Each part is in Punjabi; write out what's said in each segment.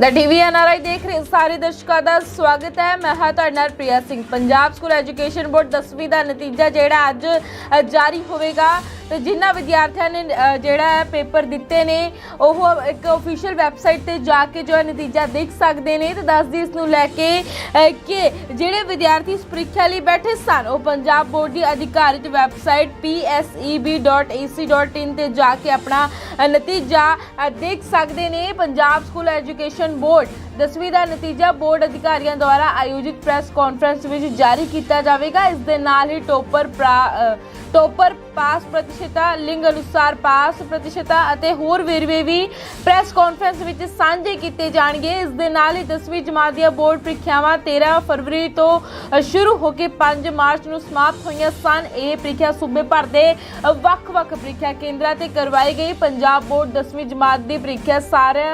ਦਾ ਟੀਵੀ ਐਨਆਰਆਈ ਦੇਖ ਰਹੇ ਸਾਰੇ ਦਰਸ਼ਕਾਂ ਦਾ ਸਵਾਗਤ ਹੈ। ਮੈਂ ਹਾਂ ਤੁਹਾਡੇ ਨਾਲ Priya Singh. Punjab school education board 10ਵੀਂ ਦਾ ਨਤੀਜਾ ਜਿਹੜਾ ਅੱਜ ਜਾਰੀ ਹੋਵੇਗਾ। ਤੇ ਜਿਨ੍ਹਾਂ ਵਿਦਿਆਰਥੀਆਂ ਨੇ ਜਿਹੜਾ ਹੈ, ਪੇਪਰ ਦਿੱਤੇ ਨੇ, ਉਹ ਇੱਕ ਅਫੀਸ਼ੀਅਲ ਵੈਬਸਾਈਟ ਤੇ ਜਾ ਕੇ ਜੋ ਹੈ ਨਤੀਜਾ ਦੇਖ ਸਕਦੇ ਨੇ। ਤੇ ਦੱਸਦੀ ਇਸ ਨੂੰ ਲੈ ਕੇ ਕਿ ਜਿਹੜੇ ਵਿਦਿਆਰਥੀ ਇਸ ਪ੍ਰੀਖਿਆ ਲਈ ਬੈਠੇ ਸਨ, ਉਹ ਪੰਜਾਬ ਬੋਰਡ ਦੀ ਅਧਿਕਾਰਿਤ ਵੈਬਸਾਈਟ pseb.ac.in ਤੇ ਜਾ ਕੇ ਆਪਣਾ ਨਤੀਜਾ ਦੇਖ ਸਕਦੇ ਨੇ। ਪੰਜਾਬ ਸਕੂਲ ਐਜੂਕੇਸ਼ਨ ਬੋਰਡ 10ਵੀਂ ਦਾ ਨਤੀਜਾ ਬੋਰਡ ਅਧਿਕਾਰੀਆਂ ਦੁਆਰਾ ਆਯੋਜਿਤ ਪ੍ਰੈਸ ਕਾਨਫਰੰਸ ਵਿੱਚ ਜਾਰੀ ਕੀਤਾ ਜਾਵੇਗਾ। ਇਸ ਦੇ ਨਾਲ ਹੀ ਟੋਪਰ ਟੋਪਰ ਪਾਸ ਪ੍ਰਤੀਸ਼ਤਾ, ਲਿੰਗ ਅਨੁਸਾਰ ਪਾਸ ਪ੍ਰਤੀਸ਼ਤਾ ਅਤੇ ਹੋਰ ਵੇਰਵੇ ਵੀ ਪ੍ਰੈਸ ਕਾਨਫਰੰਸ ਵਿੱਚ ਸਾਂਝੇ ਕੀਤੇ ਜਾਣਗੇ। ਇਸ ਦੇ ਨਾਲ ਹੀ 10ਵੀਂ ਜਮਾਤ ਦੀਆਂ ਬੋਰਡ ਪ੍ਰੀਖਿਆਵਾਂ 13 ਫਰਵਰੀ ਤੋਂ ਸ਼ੁਰੂ ਹੋ ਕੇ 5 ਮਾਰਚ ਨੂੰ ਸਮਾਪਤ ਹੋਈਆਂ ਸਨ। ਇਹ ਪ੍ਰੀਖਿਆ ਸੂਬੇ ਭਰ ਦੇ ਵੱਖ-ਵੱਖ ਪ੍ਰੀਖਿਆ ਕੇਂਦਰਾਂ ਤੇ ਕਰਵਾਈ ਗਈ। ਪੰਜਾਬ ਬੋਰਡ 10ਵੀਂ ਜਮਾਤ ਦੀ ਪ੍ਰੀਖਿਆ ਸਾਰੇ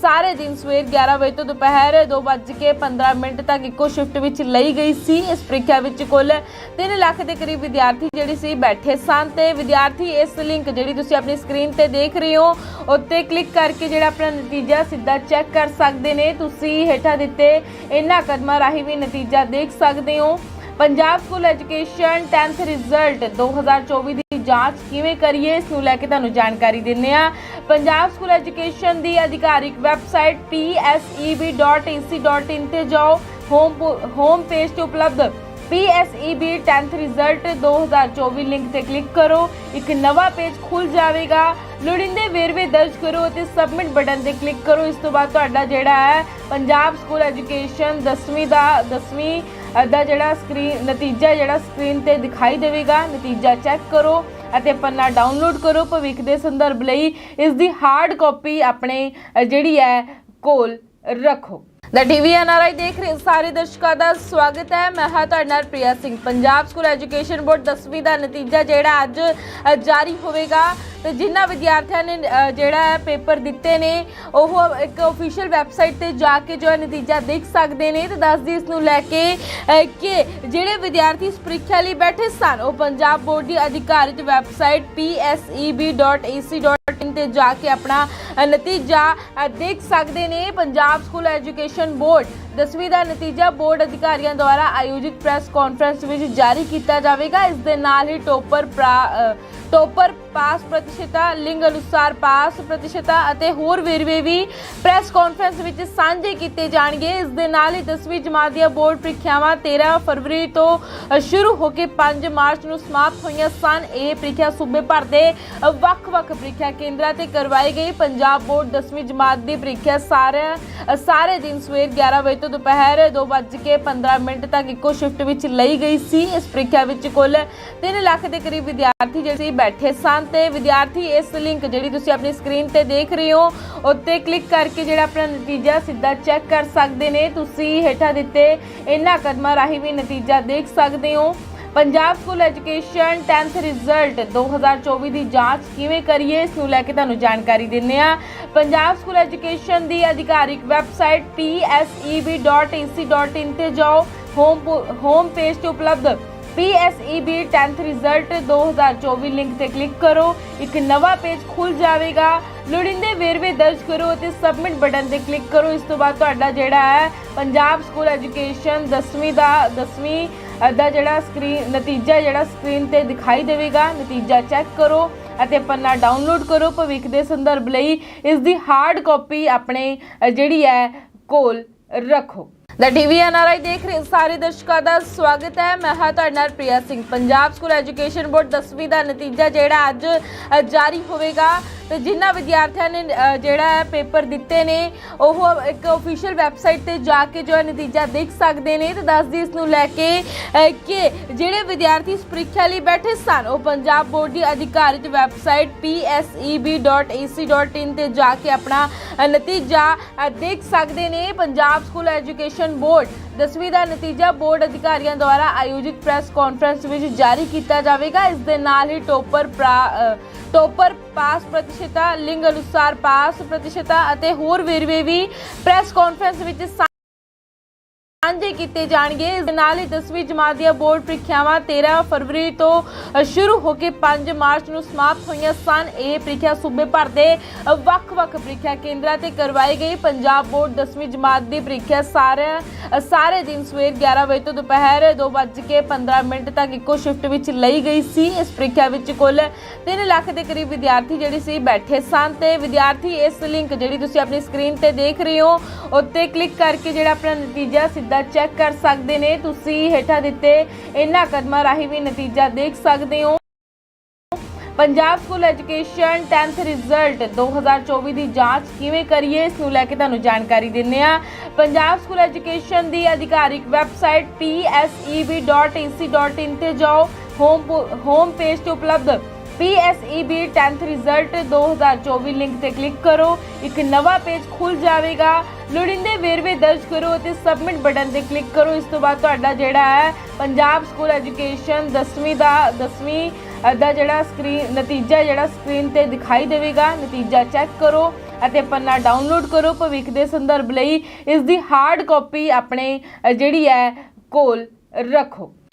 ਸਾਰੇ ਦਿਨ ਸਵੇਰ 11 ਵਜੇ ਤੋਂ ਦੁਪਹਿਰ 2:15 ਮਿੰਟ ਤੱਕ ਇੱਕੋ ਸ਼ਿਫਟ ਵਿੱਚ ਲਈ ਗਈ ਸੀ। ਇਸ ਪ੍ਰੀਖਿਆ ਵਿੱਚ ਕੁੱਲ 3 ਲੱਖ ਦੇ ਕਰੀਬ ਵਿਦਿਆਰਥੀ ਜਿਹੜੇ ਸੀ, ਬੈਠੇ ਸਨ ਤੇ ਵਿਦਿਆਰਥੀ ਇਸ ਲਿੰਕ ਜਿਹੜੀ ਤੁਸੀਂ ਆਪਣੀ ਸਕਰੀਨ ਤੇ ਦੇਖ ਰਹੇ ਹੋ, ਉੱਤੇ ਕਲਿੱਕ ਕਰਕੇ ਜਿਹੜਾ ਆਪਣਾ ਨਤੀਜਾ ਸਿੱਧਾ ਚੈੱਕ ਕਰ ਸਕਦੇ ਨੇ। ਤੁਸੀਂ ਹੇਠਾਂ ਦਿੱਤੇ ਇਹਨਾਂ ਕਦਮਾਂ ਰਾਹੀਂ ਵੀ ਨਤੀਜਾ ਦੇਖ ਸਕਦੇ ਹੋ। Punjab school education 10th result 2024 ਦੀ ਜਾਂਚ ਕਿਵੇਂ ਕਰੀਏ, ਇਸ ਨੂੰ ਲੈ ਕੇ ਤੁਹਾਨੂੰ ਜਾਣਕਾਰੀ ਦਿੰਨੇ ਆ ਪੰਜਾਬ ਸਕੂਲ ਐਜੂਕੇਸ਼ਨ ਦੀ ਅਧਿਕਾਰਿਕ ਵੈਬਸਾਈਟ pseb.ac.in ਤੇ ਜਾਓ। ਹੋਮ ਹੋਮ ਪੇਜ ਤੇ ਉਪਲਬਧ PSEB 10th ਰਿਜ਼ਲਟ 2024 ਲਿੰਕ ਤੇ ਕਲਿੱਕ ਕਰੋ। ਇੱਕ ਨਵਾਂ ਪੇਜ ਖੁੱਲ ਜਾਵੇਗਾ। ਲੋੜੀਂਦੇ ਵੇਰਵੇ ਦਰਜ ਕਰੋ ਅਤੇ ਸਬਮਿਟ ਬਟਨ ਤੇ ਕਲਿੱਕ ਕਰੋ। ਇਸ ਤੋਂ ਬਾਅਦ ਤੁਹਾਡਾ ਜਿਹੜਾ ਹੈ, ਪੰਜਾਬ ਸਕੂਲ ਐਜੂਕੇਸ਼ਨ 10ਵੀਂ ਦਾ 10ਵੀਂ ਦਾ ਜਿਹੜਾ ਸਕਰੀਨ ਨਤੀਜਾ ਜਿਹੜਾ ਸਕਰੀਨ ਤੇ ਦਿਖਾਈ ਦੇਵੇਗਾ, ਨਤੀਜਾ ਚੈੱਕ ਕਰੋ ਅਤੇ ਪੰਨਾ ਡਾਊਨਲੋਡ ਕਰੋ ਭਵਿੱਖ ਦੇ ਸੰਦਰਭ ਲਈ। ਇਸ ਦੀ ਹਾਰਡ ਕਾਪੀ ਆਪਣੇ ਜਿਹੜੀ ਹੈ, ਕੋਲ ਰੱਖੋ। ਦਾ ਟੀਵੀ ਐਨਆਰਆਈ ਦੇਖ ਰਹੇ ਸਾਰੇ ਦਰਸ਼ਕਾਂ ਦਾ ਸਵਾਗਤ ਹੈ। ਮੈਂ ਹਾਂ ਤੁਹਾਡੇ ਨਾਲ Priya Singh. Punjab school education board 10ਵੀਂ ਦਾ ਨਤੀਜਾ ਜਿਹੜਾ ਅੱਜ ਜਾਰੀ ਹੋਵੇਗਾ। ਤੇ ਜਿਨ੍ਹਾਂ ਵਿਦਿਆਰਥੀਆਂ ਨੇ ਜਿਹੜਾ ਹੈ, ਪੇਪਰ ਦਿੱਤੇ ਨੇ, ਉਹ ਇੱਕ ਅਫੀਸ਼ੀਅਲ ਵੈਬਸਾਈਟ ਤੇ ਜਾ ਕੇ ਜੋ ਹੈ ਨਤੀਜਾ ਦੇਖ ਸਕਦੇ ਨੇ। ਤੇ ਦੱਸਦੀ ਇਸ ਨੂੰ ਲੈ ਕੇ ਕਿ ਜਿਹੜੇ ਵਿਦਿਆਰਥੀ ਇਸ ਪ੍ਰੀਖਿਆ ਲਈ ਬੈਠੇ ਸਨ, ਉਹ ਪੰਜਾਬ ਬੋਰਡ ਦੀ ਅਧਿਕਾਰਿਤ ਵੈਬਸਾਈਟ pseb.ac.in ਤੇ ਜਾ ਕੇ ਆਪਣਾ ਨਤੀਜਾ ਦੇਖ ਸਕਦੇ ਨੇ ਪੰਜਾਬ ਸਕੂਲ ਐਜੂਕੇਸ਼ਨ ਬੋਰਡ। 10ਵੀਂ ਦਾ ਨਤੀਜਾ ਬੋਰਡ ਅਧਿਕਾਰੀਆਂ ਦੁਆਰਾ ਆਯੋਜਿਤ ਪ੍ਰੈਸ ਕਾਨਫਰੰਸ ਵਿੱਚ ਜਾਰੀ ਕੀਤਾ ਜਾਵੇਗਾ। ਇਸ ਦੇ ਨਾਲ ਹੀ ਟੋਪਰ ਪ੍ਰਾ- ਟੋਪਰ ਪਾਸ ਪ੍ਰਤੀਸ਼ਤਾ, ਲਿੰਗ ਅਨੁਸਾਰ ਪਾਸ ਪ੍ਰਤੀਸ਼ਤਾ ਅਤੇ ਹੋਰ ਵੇਰਵੇ ਵੀ ਪ੍ਰੈਸ ਕਾਨਫਰੰਸ ਵਿੱਚ ਸਾਂਝੇ ਕੀਤੇ ਜਾਣਗੇ। ਇਸ ਦੇ ਨਾਲ ਹੀ 10ਵੀਂ ਜਮਾਤ ਦੀਆਂ ਬੋਰਡ ਪ੍ਰੀਖਿਆਵਾਂ 13 ਫਰਵਰੀ ਤੋਂ ਸ਼ੁਰੂ ਹੋ ਕੇ 5 ਮਾਰਚ ਨੂੰ ਸਮਾਪਤ ਹੋਈਆਂ ਸਨ। ਇਹ ਪ੍ਰੀਖਿਆ ਸੂਬੇ ਭਰ ਦੇ ਵੱਖ-ਵੱਖ ਪ੍ਰੀਖਿਆ ਕੇਂਦਰਾਂ ਤੇ ਕਰਵਾਈ ਗਈ। ਪੰਜਾਬ ਬੋਰਡ 10ਵੀਂ ਜਮਾਤ ਦੀ ਪ੍ਰੀਖਿਆ ਸਾਰੇ ਸਾਰੇ ਦਿਨ ਸਵੇਰ 11 ਵਜੇ ਤੋਂ ਦੁਪਹਿਰ 2:15 ਮਿੰਟ ਤੱਕ ਇੱਕੋ ਸ਼ਿਫਟ ਵਿੱਚ ਲਈ ਗਈ ਸੀ। ਇਸ ਪ੍ਰੀਖਿਆ ਵਿੱਚ ਕੁੱਲ 3 ਲੱਖ ਦੇ ਕਰੀਬ ਵਿਦਿਆਰਥੀ ਜਿਹੜੇ ਬੈਠੇ ਸਨ। ਤੇ ਵਿਦਿਆਰਥੀ ਇਸ ਲਿੰਕ ਜਿਹੜੀ ਤੁਸੀਂ ਆਪਣੀ ਸਕਰੀਨ ਤੇ ਦੇਖ ਰਹੇ ਹੋ, ਉੱਤੇ ਕਲਿੱਕ ਕਰਕੇ ਜਿਹੜਾ ਆਪਣਾ ਨਤੀਜਾ ਸਿੱਧਾ ਚੈੱਕ ਕਰ ਸਕਦੇ ਨੇ। ਤੁਸੀਂ ਹੇਠਾਂ ਦਿੱਤੇ ਇਹਨਾਂ ਕਦਮਾਂ ਰਾਹੀਂ ਵੀ ਨਤੀਜਾ ਦੇਖ ਸਕਦੇ ਹੋ। Punjab school education 10th result 2024 ਦੀ ਜਾਂਚ ਕਿਵੇਂ ਕਰੀਏ, ਇਸ ਨੂੰ ਲੈ ਕੇ ਤੁਹਾਨੂੰ ਜਾਣਕਾਰੀ ਦਿੰਨੇ ਆ ਪੰਜਾਬ ਸਕੂਲ ਐਜੂਕੇਸ਼ਨ ਦੀ ਅਧਿਕਾਰਿਕ ਵੈਬਸਾਈਟ pseb.ac.in ਤੇ ਜਾਓ। ਹੋਮ ਹੋਮ ਪੇਜ ਤੇ ਉਪਲਬਧ PSEB 10th ਰਿਜ਼ਲਟ 2024 ਲਿੰਕ ਤੇ ਕਲਿੱਕ ਕਰੋ। ਇੱਕ ਨਵਾਂ ਪੇਜ ਖੁੱਲ ਜਾਵੇਗਾ। ਲੋੜੀਂਦੇ ਵੇਰਵੇ ਦਰਜ ਕਰੋ ਅਤੇ ਸਬਮਿਟ ਬਟਨ ਤੇ ਕਲਿੱਕ ਕਰੋ। ਇਸ ਤੋਂ ਬਾਅਦ ਤੁਹਾਡਾ ਜਿਹੜਾ ਹੈ, ਪੰਜਾਬ ਸਕੂਲ ਐਜੂਕੇਸ਼ਨ 10ਵੀਂ ਦਾ 10ਵੀਂ ਦਾ ਜਿਹੜਾ ਸਕਰੀਨ ਨਤੀਜਾ ਜਿਹੜਾ ਸਕਰੀਨ ਤੇ ਦਿਖਾਈ ਦੇਵੇਗਾ। ਨਤੀਜਾ ਚੈੱਕ ਕਰੋ ਅਤੇ ਪੰਨਾ ਡਾਊਨਲੋਡ ਕਰੋ। ਭਵਿੱਖ ਦੇ ਸੰਦਰਭ ਲਈ ਇਸ ਦੀ ਹਾਰਡ ਕਾਪੀ ਆਪਣੇ ਜਿਹੜੀ ਹੈ, ਕੋਲ ਰੱਖੋ। ਦਾ ਟੀਵੀ ਐਨਆਰਆਈ ਦੇਖ ਰਹੇ ਸਾਰੇ ਦਰਸ਼ਕਾਂ ਦਾ ਸਵਾਗਤ ਹੈ। ਮੈਂ ਹਾਂ ਤੁਹਾਡੇ ਨਾਲ Priya Singh, Punjab school education board 10ਵੀਂ ਦਾ ਨਤੀਜਾ ਜਿਹੜਾ ਅੱਜ ਜਾਰੀ ਹੋਵੇਗਾ। ਤੇ ਜਿਨ੍ਹਾਂ ਵਿਦਿਆਰਥੀਆਂ ਨੇ ਜਿਹੜਾ ਪੇਪਰ ਦਿੱਤੇ ਨੇ, ਉਹ ਇੱਕ ਅਫੀਸ਼ੀਅਲ ਵੈਬਸਾਈਟ ਤੇ ਜਾ ਕੇ ਜੋ ਹੈ ਨਤੀਜਾ ਦੇਖ ਸਕਦੇ ਨੇ। ਤੇ ਦੱਸਦੀ ਇਸ ਨੂੰ ਲੈ ਕੇ ਕਿ ਜਿਹੜੇ ਵਿਦਿਆਰਥੀ ਇਸ ਪ੍ਰੀਖਿਆ ਲਈ ਬੈਠੇ ਸਨ, ਉਹ ਪੰਜਾਬ ਬੋਰਡ ਦੀ ਅਧਿਕਾਰਿਤ ਵੈਬਸਾਈਟ pseb.ac.in ਤੇ ਜਾ ਕੇ ਆਪਣਾ ਨਤੀਜਾ ਦੇਖ ਸਕਦੇ ਨੇ। ਪੰਜਾਬ ਸਕੂਲ ਐਜੂਕੇਸ਼ਨ ਬੋਰਡ 10ਵੀਂ ਦਾ ਨਤੀਜਾ ਬੋਰਡ ਅਧਿਕਾਰੀਆਂ ਦੁਆਰਾ ਆਯੋਜਿਤ ਪ੍ਰੈਸ ਕਾਨਫਰੰਸ ਵਿੱਚ ਜਾਰੀ ਕੀਤਾ ਜਾਵੇਗਾ। ਇਸ ਦੇ ਨਾਲ ਹੀ ਟੋਪਰ ਟੋਪਰ ਪਾਸ ਪ੍ਰਤੀਸ਼ਤਾ, ਲਿੰਗ ਅਨੁਸਾਰ ਪਾਸ ਪ੍ਰਤੀਸ਼ਤਾ ਅਤੇ ਹੋਰ ਵੇਰਵੇ ਵੀ ਪ੍ਰੈਸ ਕਾਨਫਰੰਸ ਵਿੱਚ ਸਾਂਝੇ ਕੀਤੇ ਜਾਣਗੇ। ਇਸ ਦੇ ਨਾਲ ਹੀ 10ਵੀਂ ਜਮਾਤ ਦੀਆਂ ਬੋਰਡ ਪ੍ਰੀਖਿਆਵਾਂ 13 ਫਰਵਰੀ ਤੋਂ ਸ਼ੁਰੂ ਹੋ ਕੇ 5 ਮਾਰਚ ਨੂੰ ਸਮਾਪਤ ਹੋਈਆਂ ਸਨ। ਇਹ ਪ੍ਰੀਖਿਆ ਸੂਬੇ ਭਰ ਦੇ ਵੱਖ-ਵੱਖ ਪ੍ਰੀਖਿਆ ਕੇਂਦਰਾਂ ਤੇ ਕਰਵਾਈ ਗਈ। ਪੰਜਾਬ ਬੋਰਡ 10ਵੀਂ ਜਮਾਤ ਦੀ ਪ੍ਰੀਖਿਆ ਸਾਰੇ ਸਾਰੇ ਦਿਨ ਸਵੇਰ 11 ਵਜੇ ਤੋਂ ਦੁਪਹਿਰ 2:15 ਮਿੰਟ ਤੱਕ ਇੱਕੋ ਸ਼ਿਫਟ ਵਿੱਚ ਲਈ ਗਈ ਸੀ। ਇਸ ਪ੍ਰੀਖਿਆ ਵਿੱਚ ਕੁੱਲ 3 ਲੱਖ ਦੇ ਕਰੀਬ ਵਿਦਿਆਰਥੀ ਜਿਹੜੇ ਸੀ, ਬੈਠੇ ਸਨ ਤੇ ਵਿਦਿਆਰਥੀ ਇਸ ਲਿੰਕ ਜਿਹੜੀ ਤੁਸੀਂ ਆਪਣੀ ਸਕਰੀਨ ਤੇ ਦੇਖ ਰਹੇ ਹੋ, ਉੱਤੇ ਕਲਿੱਕ ਕਰਕੇ ਜਿਹੜਾ ਆਪਣਾ ਨਤੀਜਾ ਸਿੱਧਾ ਚੈੱਕ ਕਰ ਸਕਦੇ ਨੇ। ਤੁਸੀਂ ਹੇਠਾਂ ਦਿੱਤੇ ਇਹਨਾਂ ਕਦਮਾਂ ਰਾਹੀਂ ਵੀ ਨਤੀਜਾ ਦੇਖ ਸਕਦੇ ਹੋ। Punjab school education 10th result 2024 ਦੀ ਜਾਂਚ ਕਿਵੇਂ ਕਰੀਏ, ਇਸ ਨੂੰ ਲੈ ਕੇ ਤੁਹਾਨੂੰ ਜਾਣਕਾਰੀ ਦਿੰਨੇ ਆ ਪੰਜਾਬ ਸਕੂਲ ਐਜੂਕੇਸ਼ਨ ਦੀ ਅਧਿਕਾਰਿਕ ਵੈਬਸਾਈਟ pseb.ac.in ਤੇ ਜਾਓ। ਹੋਮ ਹੋਮ ਪੇਜ ਤੇ ਉਪਲਬਧ PSEB 10th ਰਿਜ਼ਲਟ 2024 ਲਿੰਕ ਤੇ ਕਲਿੱਕ ਕਰੋ। ਇੱਕ ਨਵਾਂ ਪੇਜ ਖੁੱਲ ਜਾਵੇਗਾ। ਲੋੜੀਂਦੇ ਵੇਰਵੇ ਦਰਜ ਕਰੋ ਅਤੇ ਸਬਮਿਟ ਬਟਨ ਤੇ ਕਲਿੱਕ ਕਰੋ। ਇਸ ਤੋਂ ਬਾਅਦ ਤੁਹਾਡਾ ਜਿਹੜਾ ਹੈ ਪੰਜਾਬ ਸਕੂਲ ਐਜੂਕੇਸ਼ਨ 10ਵੀਂ ਦਾ 10ਵੀਂ ਦਾ ਜਿਹੜਾ ਸਕਰੀਨ ਨਤੀਜਾ ਜਿਹੜਾ ਸਕਰੀਨ ਤੇ ਦਿਖਾਈ ਦੇਵੇਗਾ। ਨਤੀਜਾ ਚੈੱਕ ਕਰੋ ਅਤੇ ਪੰਨਾ ਡਾਊਨਲੋਡ ਕਰੋ। ਭਵਿੱਖ ਦੇ ਸੰਦਰਭ ਲਈ ਇਸ ਦੀ ਹਾਰਡ ਕਾਪੀ ਆਪਣੇ ਜਿਹੜੀ ਹੈ ਕੋਲ ਰੱਖੋ।